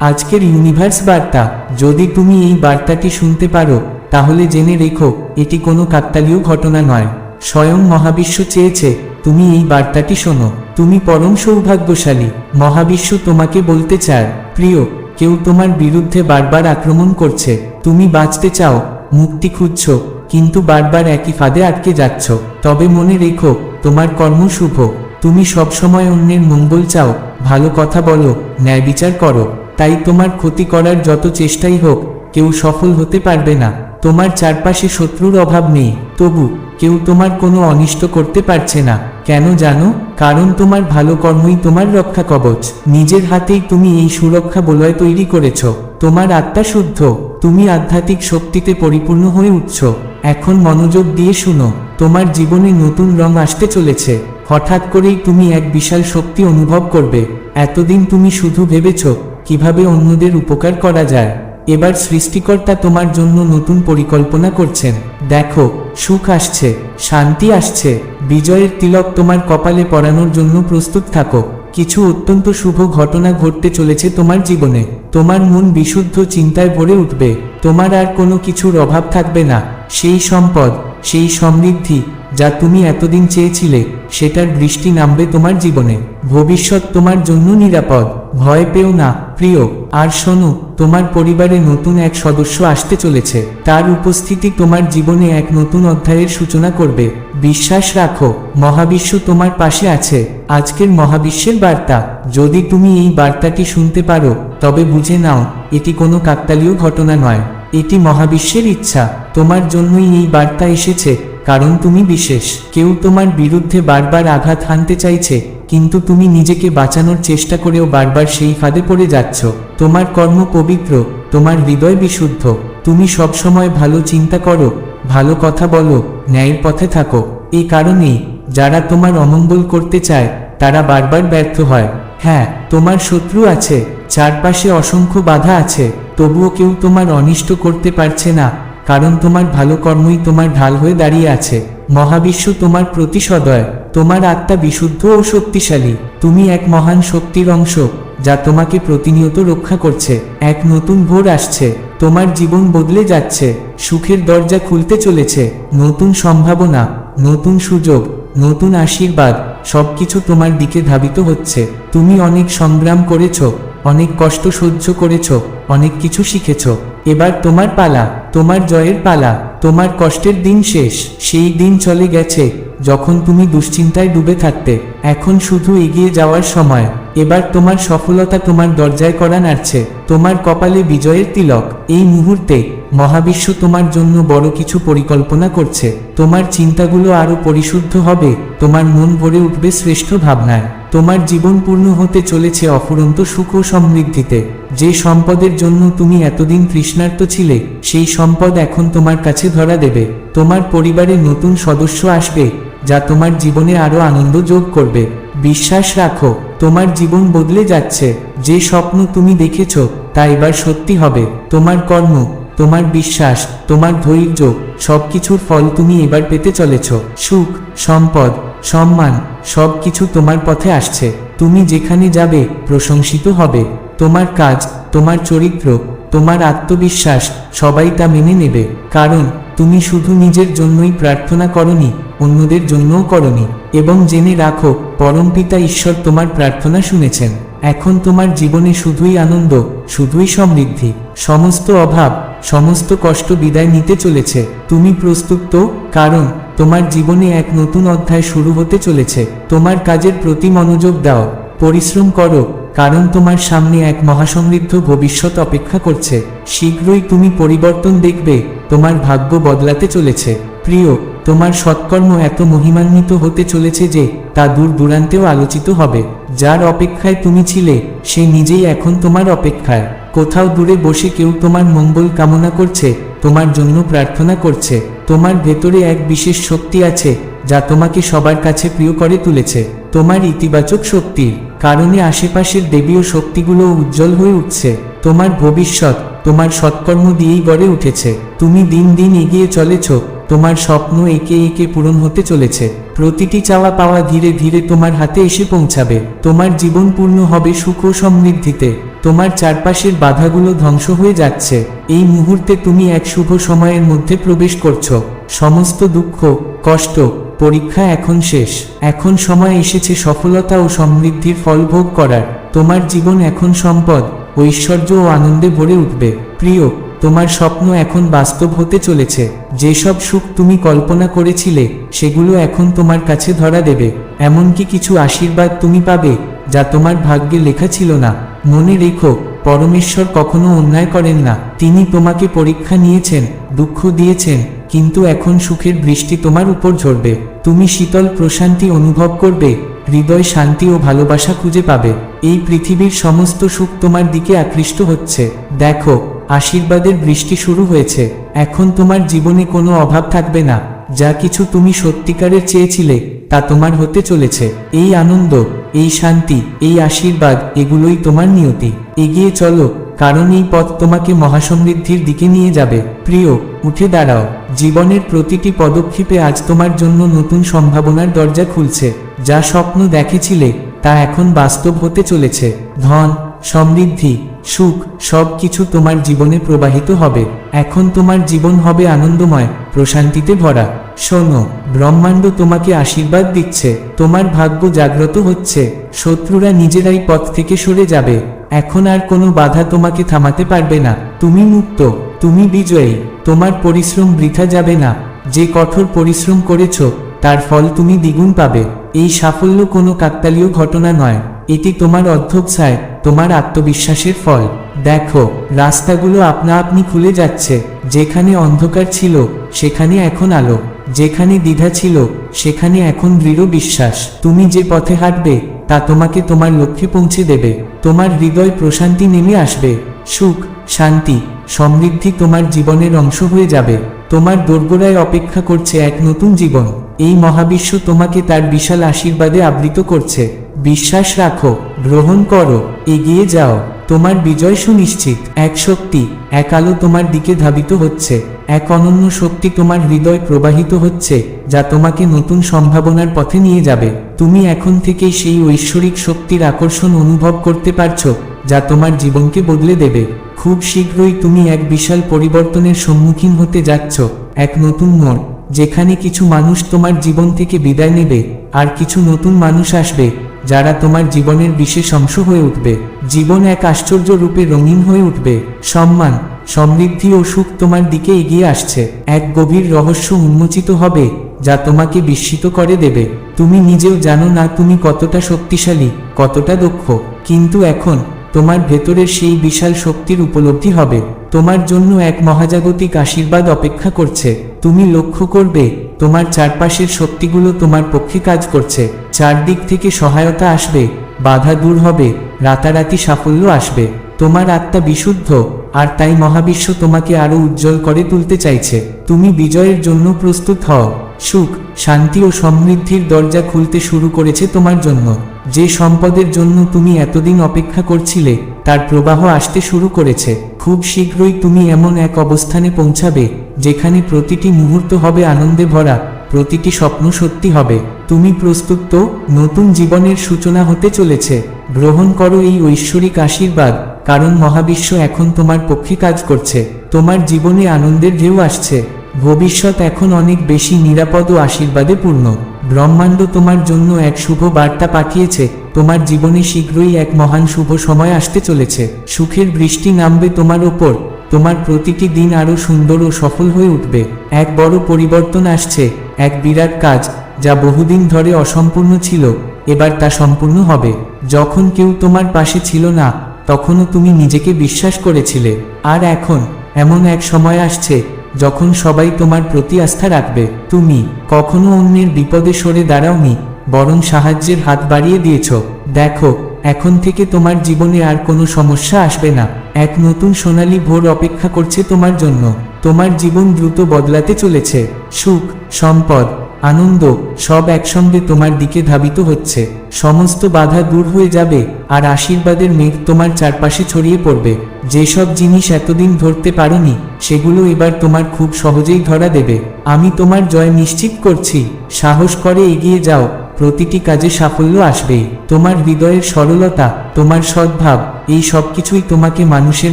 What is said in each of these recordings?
আজকের ইউনিভার্স বার্তা, যদি তুমি এই বার্তাটি শুনতে পারো, তাহলে জেনে রেখো, এটি কোনো কাকতালীয় ঘটনা নয়। স্বয়ং মহাবিশ্ব চেয়েছে, তুমি এই বার্তাটি শোনো। তুমি পরম সৌভাগ্যশালী, মহাবিশ্ব তোমাকে বলতে চায়, প্রিয়, কেউ তোমার বিরুদ্ধে বারবার আক্রমণ করছে। তুমি বাঁচতে চাও, মুক্তি খুঁজছ, কিন্তু বারবার একই ফাঁদে আটকে যাচ্ছ। তবে মনে রেখো, তোমার কর্ম শুভ। তুমি সবসময় অন্যের মঙ্গল চাও ভালো কথা বলো ন্যায় বিচার করো, তাই তোমার ক্ষতি করার যত চেষ্টাই হোক, কেউ সফল হতে পারবে না। তোমার চারপাশে শত্রুর অভাব নেই, তবু কেউ তোমার কোনো অনিষ্ট করতে পারছে না। কেন জানো? কারণ তোমার ভালো কর্মই তোমার রক্ষা কবচ। নিজের হাতেই তুমি এই সুরক্ষা বলয় তৈরি করেছ। তোমার আত্মা শুদ্ধ। তুমি আধ্যাত্মিক শক্তিতে পরিপূর্ণ হয়ে উঠছ। এখন মনোযোগ দিয়ে শুনো, তোমার জীবনে নতুন রং আসতে চলেছে। হঠাৎ করেই তুমি এক বিশাল শক্তি অনুভব করবে। এতদিন তুমি শুধু ভেবেছ, কীভাবে অন্যদের উপকার করা যায়। এবার সৃষ্টিকর্তা তোমার জন্য নতুন পরিকল্পনা করছেন। দেখো, সুখ আসছে, শান্তি আসছে, বিজয়ের তিলক তোমার কপালে পরানোর জন্য প্রস্তুত থাকো। কিছু অত্যন্ত শুভ ঘটনা ঘটতে চলেছে তোমার জীবনে। তোমার মন বিশুদ্ধ চিন্তায় ভরে উঠবে। তোমার আর কোনো কিছুর অভাব থাকবে না। সেই সম্পদ, সেই সমৃদ্ধি যা তুমি এতদিন চেয়েছিলে, সেটার দৃষ্টি নামবে তোমার জীবনে। ভবিষ্যৎ তোমার জন্য নিরাপদ। ভয় পেও না, প্রিয়। আর শোনো, তোমার পরিবারে নতুন এক সদস্য আসতে চলেছে। তার উপস্থিতি তোমার জীবনে এক নতুন অধ্যায়ের সূচনা করবে। বিশ্বাস রাখো, মহাবিশ্ব তোমার পাশে আছে। আজকের মহাবিশ্বের বার্তা। যদি তুমি এই বার্তাটি শুনতে পারো, তবে বুঝে নাও, এটি কোনো কাকতালীয় ঘটনা নয়। এটি মহাবিশ্বের ইচ্ছা। তোমার জন্যই এই বার্তা এসেছে, কারণ তুমি বিশেষ। কেউ তোমার বিরুদ্ধে বারবার আঘাত হানতে চাইছে কিন্তু তুমি নিজেকে বাঁচানোর চেষ্টা করেও বারবার সেই ফাঁদে পড়ে যাচ্ছ। তোমার কর্ম পবিত্র, তোমার হৃদয় বিশুদ্ধ। তুমি সবসময় ভালো চিন্তা করো, ভালো কথা বলো, ন্যায়ের পথে থাকো। এই কারণেই যারা তোমার অমঙ্গল করতে চায়, তারা বারবার ব্যর্থ হয়। হ্যাঁ তোমার শত্রু আছে, চারপাশে অসংখ্য বাধা আছে, তবুও কেউ তোমার অনিষ্ট করতে পারছে না। কারণ তোমার ভালো কর্মই তোমার ঢাল হয়ে দাঁড়িয়ে আছে। মহাবিশ্ব তোমার প্রতি সদয়। তোমার আত্মা বিশুদ্ধ ও শক্তিশালী। তুমি এক মহান শক্তির অংশ, যা তোমাকে প্রতিনিয়ত রক্ষা করছে। এক নতুন ভোর আসছে। তোমার জীবন বদলে যাচ্ছে। সুখের দরজা খুলতে চলেছে। নতুন সম্ভাবনা, নতুন সুযোগ, নতুন আশীর্বাদ, সবকিছু তোমার দিকে ধাবিত হচ্ছে। তুমি অনেক সংগ্রাম করেছ, অনেক কষ্ট সহ্য করেছ, অনেক কিছু শিখেছ। এবার তোমার পালা। তোমার জয়ের পালা। তোমার কষ্টের দিন শেষ, সেই দিন চলে গেছে, যখন তুমি দুশ্চিন্তায় ডুবে থাকতে। এখন শুধু এগিয়ে যাওয়ার সময়। এবার তোমার সফলতা তোমার দরজায় করা নাড়ছে। তোমার কপালে বিজয়ের তিলক। এই মুহূর্তে মহাবিশ্ব তোমার জন্য বড় কিছু পরিকল্পনা করছে। তোমার চিন্তাগুলো আরও পরিশুদ্ধ হবে। তোমার মন ভরে উঠবে শ্রেষ্ঠ ভাবনায়। তোমার জীবন পূর্ণ হতে চলেছে অফুরন্ত সুখ ও সমৃদ্ধিতে। যে সম্পদের জন্য তুমি এতদিন তৃষ্ণার্ত ছিলে, সেই সম্পদ এখন তোমার কাছে ধরা দেবে। তোমার পরিবারে নতুন সদস্য আসবে, যা তোমার জীবনে আরও আনন্দ যোগ করবে। বিশ্বাস রাখো, তোমার জীবন বদলে যাচ্ছে। যে স্বপ্ন তুমি দেখেছ, তা এবার সত্যি হবে। তোমার কর্ম, তোমার বিশ্বাস, তোমার ধৈর্য, সবকিছুর ফল তুমি এবার পেতে চলেছ। সুখ, সম্পদ, সম্মান, সবকিছু তোমার পথে আসছে। তুমি যেখানে যাবে, প্রশংসিত হবে। তোমার কাজ, তোমার চরিত্র, তোমার আত্মবিশ্বাস, সবাই তা মেনে নেবে। কারণ, তুমি শুধু নিজের জন্যই প্রার্থনা করনি, অন্যদের জন্যও করনি, এবং জেনে রাখো পরমপিতা ঈশ্বর তোমার প্রার্থনা শুনেছেন। এখন তোমার জীবনে শুধুই আনন্দ, শুধুই সমৃদ্ধি, সমস্ত অভাব, সমস্ত কষ্ট বিদায় নিতে চলেছে। তুমি প্রস্তুত তো? কারণ, তোমার জীবনে এক নতুন অধ্যায় শুরু হতে চলেছে। তোমার কাজের প্রতি মনোযোগ দাও, পরিশ্রম করো, কারণ তোমার সামনে এক মহাসমৃদ্ধ ভবিষ্যৎ অপেক্ষা করছে। শীঘ্রই তুমি পরিবর্তন দেখবে তোমার ভাগ্য বদলাতে চলেছে। প্রিয়, তোমার সৎকর্ম এত মহিমান্বিত হতে চলেছে যে, তা দূর দূরান্তেও আলোচিত হবে। যার অপেক্ষায় তুমি ছিলে, সে নিজেই এখন তোমার অপেক্ষায়। কোথাও দূরে বসে কেউ তোমার মঙ্গল কামনা করছে, তোমার জন্য প্রার্থনা করছে। তোমার ভেতরে এক বিশেষ শক্তি আছে, যা তোমাকে সবার কাছে প্রিয় করে তুলেছে। তোমার ইতিবাচক শক্তির কারণে আশেপাশের দেবীয় শক্তিগুলো উজ্জ্বল হয়ে উঠছে। তোমার ভবিষ্যৎ তোমার সৎকর্ম দিয়েই গড়ে উঠেছে। তুমি দিন দিন এগিয়ে চলেছ। তোমার স্বপ্ন একে একে পূরণ হতে চলেছে। প্রতিটি চাওয়া পাওয়া ধীরে ধীরে তোমার হাতে এসে পৌঁছাবে। তোমার জীবন পূর্ণ হবে সুখ ও সমৃদ্ধিতে। তোমার চারপাশের বাধাগুলো ধ্বংস হয়ে যাচ্ছে। এই মুহূর্তে তুমি এক শুভ সময়ের মধ্যে প্রবেশ করছ। সমস্ত দুঃখ, কষ্ট, পরীক্ষা এখন শেষ। এখন সময় এসেছে সফলতা ও সমৃদ্ধির ফল ভোগ করার। তোমার জীবন এখন সম্পদ। ঐশ্বর্য ও আনন্দে ভরে উঠবে। প্রিয়, তোমার স্বপ্ন এখন বাস্তব হতে চলেছে। যেসব সুখ তুমি কল্পনা করেছিলে, সেগুলো এখন তোমার কাছে ধরা দেবে। এমনকি কিছু আশীর্বাদ তুমি পাবে, যা তোমার ভাগ্যে লেখা ছিল না। মনে রেখো, পরমেশ্বর কখনো অন্যায় করেন না। তিনি তোমাকে পরীক্ষা নিয়েছেন, দুঃখ দিয়েছেন, কিন্তু এখন সুখের বৃষ্টি তোমার উপর ঝরবে। তুমি শীতল প্রশান্তি অনুভব করবে, হৃদয় শান্তি ও ভালোবাসা খুঁজে পাবে। এই পৃথিবীর সমস্ত সুখ তোমার দিকে আকৃষ্ট হচ্ছে। দেখো, আশীর্বাদের বৃষ্টি শুরু হয়েছে। এখন তোমার জীবনে কোনো অভাব থাকবে না। যা কিছু তুমি সত্যিকারের চেয়েছিলে, তা তোমার হতে চলেছে। এই আনন্দ, এই শান্তি, এই আশীর্বাদ, এগুলোই তোমার নিয়তি। এগিয়ে চলো, কারণ এই পথ তোমাকে মহাসমৃদ্ধির দিকে নিয়ে যাবে। প্রিয়, উঠে দাঁড়াও। জীবনের প্রতিটি পদক্ষেপে আজ তোমার জন্য নতুন সম্ভাবনার দরজা খুলছে। যা স্বপ্ন দেখেছিলে, তা এখন বাস্তব হতে চলেছে। ধন, সমৃদ্ধি সুখ সব কিছু তোমার জীবনে প্রবাহিত হবে। এখন তোমার জীবন হবে আনন্দময়, প্রশান্তিতে ভরা। শোনো, ব্রহ্মাণ্ড তোমাকে আশীর্বাদ দিচ্ছে, তোমার ভাগ্য জাগ্রত হচ্ছে, শত্রুরা নিজেরাই পথ থেকে সরে যাবে। এখন আর কোনো বাধা তোমাকে থামাতে পারবে না। তুমি মুক্ত, তুমি বিজয়ী, তোমার পরিশ্রম বৃথা যাবে না। যে কঠোর পরিশ্রম করেছ, তার ফল তুমি দ্বিগুণ পাবে। এই সাফল্য কোনো কাকতালীয় ঘটনা নয়। এটি তোমার অধ্যবসায় তোমার আত্মবিশ্বাসের ফল। দেখো, রাস্তাগুলো আপনা আপনি খুলে যাচ্ছে, যেখানে অন্ধকার ছিল, সেখানে এখন আলো, যেখানে দ্বিধা ছিল, সেখানে এখন দৃঢ় বিশ্বাস। তুমি যে পথে হাঁটবে, তা তোমাকে তোমার লক্ষ্যে পৌঁছে দেবে, তোমার হৃদয় প্রশান্তি নেমে আসবে। সুখ, শান্তি, সমৃদ্ধি তোমার জীবনের অংশ হয়ে যাবে। তোমার দোরগোড়ায় অপেক্ষা করছে এক নতুন জীবন। এই মহাবিশ্ব তোমাকে তার বিশাল আশীর্বাদে আবৃত করছে। বিশ্বাস রাখো, গ্রহণ করো, এগিয়ে যাও। তোমার বিজয় সুনিশ্চিত, এক শক্তি, এক আলো তোমার দিকে ধাবিত হচ্ছে। এক অনন্য শক্তি তোমার হৃদয় প্রবাহিত হচ্ছে, যা তোমাকে নতুন সম্ভাবনার পথে নিয়ে যাবে। তুমি এখন থেকেই সেই ঐশ্বরিক শক্তির আকর্ষণ অনুভব করতে পারছ, যা তোমার জীবনকে বদলে দেবে। খুব শীঘ্রই তুমি এক বিশাল পরিবর্তনের সম্মুখীন হতে যাচ্ছ, এক নতুন মোড়, যেখানে কিছু মানুষ তোমার জীবন থেকে বিদায় নেবে, আর কিছু নতুন মানুষ আসবে। যারা তোমার জীবনের বিশেষ অংশ হয়ে উঠবে, জীবন এক আশ্চর্য রূপে রঙিন হয়ে উঠবে। সম্মান, সমৃদ্ধি ও সুখ তোমার দিকে এগিয়ে আসছে। এক গভীর রহস্য উন্মোচিত হবে, যা তোমাকে বিস্মিত করে দেবে। তুমি নিজেও জানো না তুমি কতটা শক্তিশালী, কতটা দক্ষ। কিন্তু এখন তোমার ভেতরের সেই বিশাল শক্তির উপলব্ধি হবে। তোমার জন্য এক মহাজাগতিক আশীর্বাদ অপেক্ষা করছে। তুমি লক্ষ্য করবে, তোমার চারপাশের শক্তিগুলো তোমার পক্ষে কাজ করছে। চারদিক থেকে সহায়তা আসবে, বাধা দূর হবে, রাতারাতি সাফল্য আসবে। তোমার আত্মা বিশুদ্ধ, আর তাই মহাবিশ্ব তোমাকে আরও উজ্জ্বল করে তুলতে চাইছে। তুমি বিজয়ের জন্য প্রস্তুত হও। সুখ, শান্তি ও সমৃদ্ধির দরজা খুলতে শুরু করেছে তোমার জন্য। যে সম্পদের জন্য তুমি এতদিন অপেক্ষা করছিলে, তার প্রবাহ আসতে শুরু করেছে। খুব শীঘ্রই তুমি এমন এক অবস্থানে পৌঁছাবে, যেখানে প্রতিটি মুহূর্ত হবে আনন্দে ভরা, প্রতিটি স্বপ্ন সত্যি হবে। তুমি প্রস্তুত, নতুন জীবনের সূচনা হতে চলেছে। গ্রহণ করো এই ঐশ্বরিক আশীর্বাদ। কারণ মহাবিশ্ব এখন তোমার পক্ষে কাজ করছে। তোমার জীবনে আনন্দের ঢেউ আসছে। ভবিষ্যৎ এখন অনেক বেশি নিরাপদ ও আশীর্বাদে পূর্ণ। ব্রহ্মাণ্ড তোমার জন্য এক শুভ বার্তা পাঠিয়েছে। তোমার জীবনে শীঘ্রই এক মহান শুভ সময় আসতে চলেছে। সুখের বৃষ্টি নামবে তোমার ওপর। তোমার প্রতিটি দিন আরও সুন্দর ও সফল হয়ে উঠবে। এক বড় পরিবর্তন আসছে। এক বিরাট কাজ, যা বহুদিন ধরে অসম্পূর্ণ ছিল। এবার তা সম্পূর্ণ হবে। যখন কেউ তোমার পাশে ছিল না তখনও তুমি নিজেকে বিশ্বাস করেছিলে। আর এখন, এমন এক সময় আসছে, যখন সবাই তোমার প্রতি আস্থা রাখবে। তুমি কখনো অন্যের বিপদে সরে দাঁড়াওনি, বরং সাহায্যের হাত বাড়িয়ে দিয়েছ। দেখো, এখন থেকে তোমার জীবনে আর কোনো সমস্যা আসবে না। এক নতুন সোনালি ভোর অপেক্ষা করছে তোমার জন্য। তোমার জীবন দ্রুত বদলাতে চলেছে। সুখ, সম্পদ আনন্দ, সব একসঙ্গে তোমার দিকে ধাবিত হচ্ছে। সমস্ত বাধা দূর হয়ে যাবে, আর আশীর্বাদের মেঘ তোমার চারপাশে ছড়িয়ে পড়বে। যেসব জিনিস এতদিন ধরতে পারেনি, সেগুলো এবার তোমার খুব সহজেই ধরা দেবে। আমি তোমার জয় নিশ্চিত করছি। সাহস করে এগিয়ে যাও। প্রতিটি কাজে সাফল্য আসবেই তোমার হৃদয়ের সরলতা, তোমার সদ্ভাব, এই সব কিছুই তোমাকে মানুষের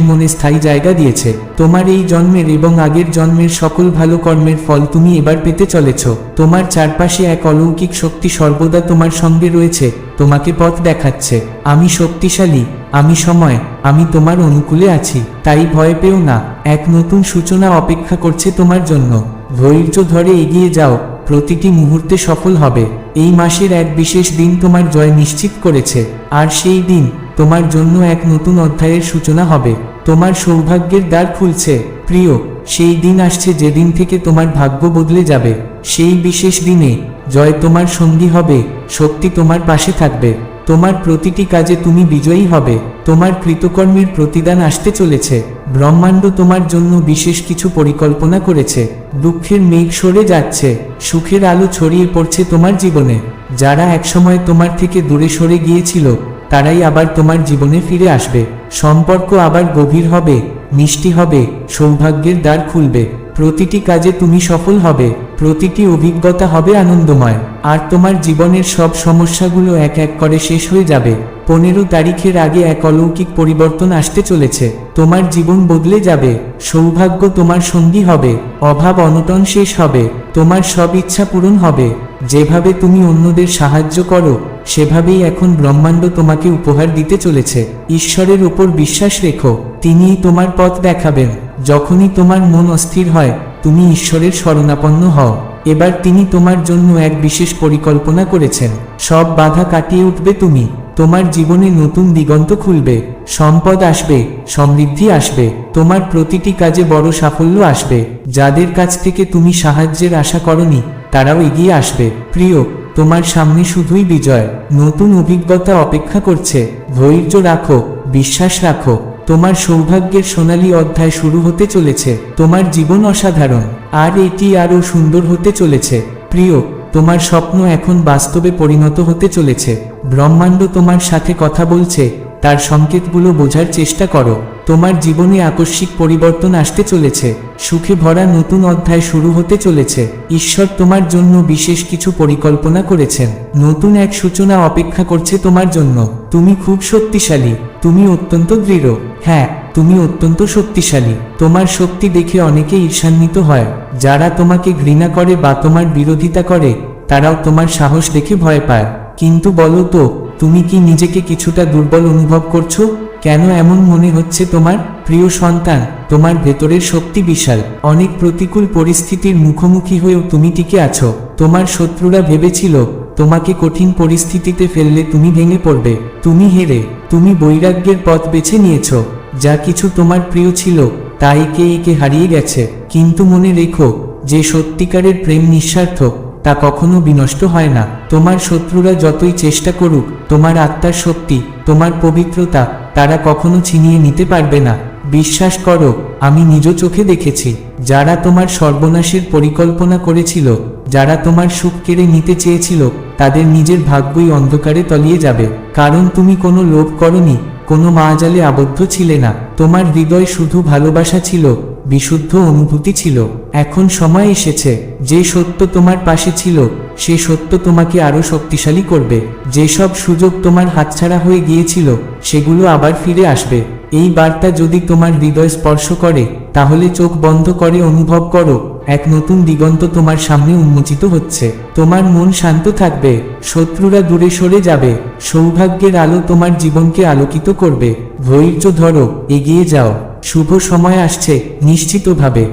মনে স্থায়ী জায়গা দিয়েছে। তোমার এই জন্মের এবং আগের জন্মের সকল ভালো কর্মের ফল তুমি এবার পেতে চলেছ। তোমার চারপাশে এক অলৌকিক শক্তি সর্বদা তোমার সঙ্গে রয়েছে, তোমাকে পথ দেখাচ্ছে। আমি শক্তিশালী, আমি সময়, আমি তোমার অনুকূলে আছি। তাই ভয় পেও না, এক নতুন সূচনা অপেক্ষা করছে তোমার জন্য। ধৈর্য ধরে এগিয়ে যাও, প্রতিটি মুহূর্তে সফল হবে। এই মাসের এক বিশেষ দিন তোমার জয় নিশ্চিত করেছে, আর সেই দিন তোমার জন্য এক নতুন অধ্যায়ের সূচনা হবে। তোমার সৌভাগ্যের দ্বার খুলছে। প্রিয়, সেই দিন আসছে যেদিন থেকে তোমার ভাগ্য বদলে যাবে। সেই বিশেষ দিনে জয় তোমার সঙ্গী হবে, শক্তি তোমার পাশে থাকবে। তোমার প্রতিটি কাজে তুমি বিজয়ী হবে। তোমার কৃতকর্মের প্রতিদান আসতে চলেছে। ব্রহ্মাণ্ড তোমার জন্য বিশেষ কিছু পরিকল্পনা করেছে। দুঃখের মেঘ সরে যাচ্ছে, সুখের আলো ছড়িয়ে পড়ছে তোমার জীবনে। যারা একসময় তোমার থেকে দূরে সরে গিয়েছিল, তারাই আবার তোমার জীবনে ফিরে আসবে। সম্পর্ক আবার গভীর হবে, মিষ্টি হবে, সৌভাগ্যের দ্বার খুলবে। প্রতিটি কাজে তুমি সফল হবে, প্রতিটি অভিজ্ঞতা হবে আনন্দময়, আর তোমার জীবনের সব সমস্যাগুলো এক এক করে শেষ হয়ে যাবে। পনেরো তারিখের আগে এক অলৌকিক পরিবর্তন আসতে চলেছে, তোমার জীবন বদলে যাবে, সৌভাগ্য তোমার সঙ্গী হবে, অভাব অনটন শেষ হবে, তোমার সব ইচ্ছা পূরণ হবে, যেভাবে তুমি অন্যদের সাহায্য করো, সেভাবেই এখন ব্রহ্মাণ্ড তোমাকে উপহার দিতে চলেছে। ঈশ্বরের উপর বিশ্বাস রেখো, তিনিই তোমার পথ দেখাবেন। যখনই তোমার মন অস্থির হয়, তুমি ঈশ্বরের শরণাপন্ন হও। এবার তিনি তোমার জন্য এক বিশেষ পরিকল্পনা করেছেন। সব বাধা কাটিয়ে উঠবে তুমি। তোমার জীবনে নতুন দিগন্ত খুলবে। সম্পদ আসবে, সমৃদ্ধি আসবে। তোমার প্রতিটি কাজে বড় সাফল্য আসবে। যাদের কাছ থেকে তুমি সাহায্যের আশা করনি, তারাও এগিয়ে আসবে। প্রিয়, তোমার সামনে শুধুই বিজয়। নতুন অভিজ্ঞতা অপেক্ষা করছে। ধৈর্য রাখো, বিশ্বাস রাখো। তোমার সৌভাগ্যের সোনালী অধ্যায় শুরু হতে চলেছে। তোমার জীবন অসাধারণ। আর এটি আরও সুন্দর হতে চলেছে। প্রিয়, তোমার স্বপ্ন এখন বাস্তবে পরিণত হতে চলেছে। ব্রহ্মাণ্ড তোমার সাথে কথা বলছে। তার সংকেতগুলো বোঝার চেষ্টা করো। তোমার জীবনে আকস্মিক পরিবর্তন আসতে চলেছে। সুখে ভরা নতুন অধ্যায় শুরু হতে চলেছে। ঈশ্বর তোমার জন্য বিশেষ কিছু পরিকল্পনা করেছেন। নতুন এক সূচনা অপেক্ষা করছে তোমার জন্য। তুমি খুব শক্তিশালী। তুমি অত্যন্ত দৃঢ়। হ্যাঁ তুমি অত্যন্ত শক্তিশালী। তোমার শক্তি দেখে অনেকে ঈর্ষান্বিত হয়। যারা তোমাকে ঘৃণা করে বা তোমার বিরোধিতা করে, তারাও তোমার সাহস দেখে ভয় পায়। কিন্তু বলো তো তুমি কি নিজেকে কিছুটা দুর্বল অনুভব করছ? কেন এমন মনে হচ্ছে তোমার? প্রিয় সন্তান, তোমার ভেতরের শক্তি বিশাল। অনেক প্রতিকূল পরিস্থিতির মুখোমুখি হয়েও তুমি টিকে আছো। তোমার শত্রুরা ভেবেছিল, তোমাকে কঠিন পরিস্থিতিতে ফেললে তুমি ভেঙে পড়বে। তুমি হেরে, তুমি বৈরাগ্যের পথ বেছে নিয়েছ। যা কিছু তোমার প্রিয় ছিল, তা একে একে হারিয়ে গেছে। কিন্তু মনে রেখো, যে সত্যিকারের প্রেম নিঃস্বার্থ তা কখনো বিনষ্ট হয় না। তোমার শত্রুরা যতই চেষ্টা করুক, তোমার আত্মার শক্তি, তোমার পবিত্রতা, তারা কখনো ছিনিয়ে নিতে পারবে না। বিশ্বাস করো, আমি নিজ চোখে দেখেছি। যারা তোমার সর্বনাশের পরিকল্পনা করেছিল, যারা তোমার সুখ কেড়ে নিতে চেয়েছিল, তাদের নিজের ভাগ্যই অন্ধকারে তলিয়ে যাবে। কারণ তুমি কোনো লোভ করনি, কোনো মায়াজালে আবদ্ধ ছিলে না। তোমার হৃদয় শুধু ভালোবাসা ছিল বিশুদ্ধ অনুভূতি ছিল। এখন সময় এসেছে। যে সত্য তোমার পাশে ছিল, সে সত্য তোমাকে আরও শক্তিশালী করবে। যেসব সুযোগ তোমার হাতছাড়া হয়ে গিয়েছিল, সেগুলো আবার ফিরে আসবে। এই বার্তা যদি তোমার হৃদয় স্পর্শ করে, তাহলে চোখ বন্ধ করে অনুভব করো, এক নতুন দিগন্ত তোমার সামনে উন্মোচিত হচ্ছে। তোমার মন শান্ত থাকবে, শত্রুরা দূরে সরে যাবে, সৌভাগ্যের আলো তোমার জীবনকে আলোকিত করবে। ধৈর্য ধরো এগিয়ে যাও। শুভ সময় আসছে নিশ্চিতভাবে।